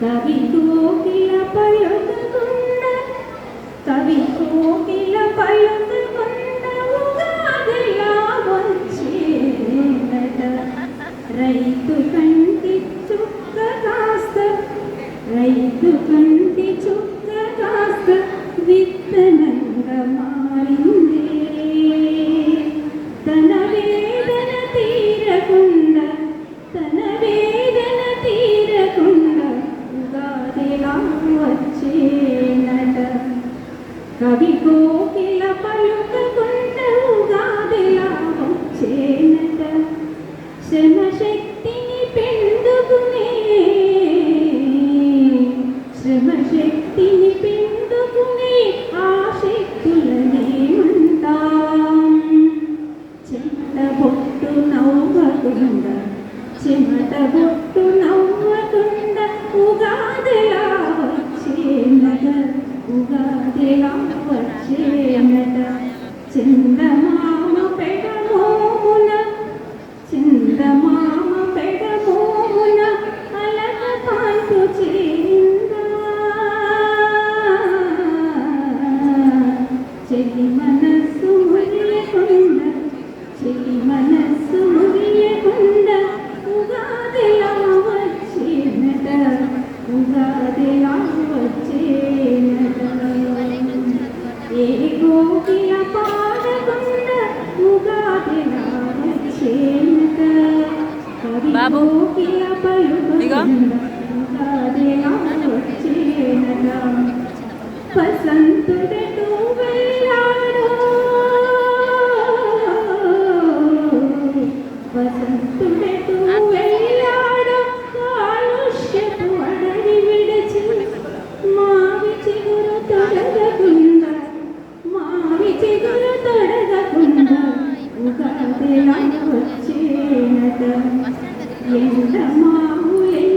కవి కోకిల పలుకున్న కవి కోకిల పలుకున్న ఉగాదిలా వచ్చేట రైతు కంటి చుక్క కాస్త రైతు కంటి చుక్క కాస్త విత్తనంగా కవి కోకిల పలుక కొండవుగాదెలా వచ్చేనట శ్రమశక్తిని పెందుకునే శ్రమశక్తిని పెందు ചെണ്ടമ బాబు ఇగో Thank you. Chuyện?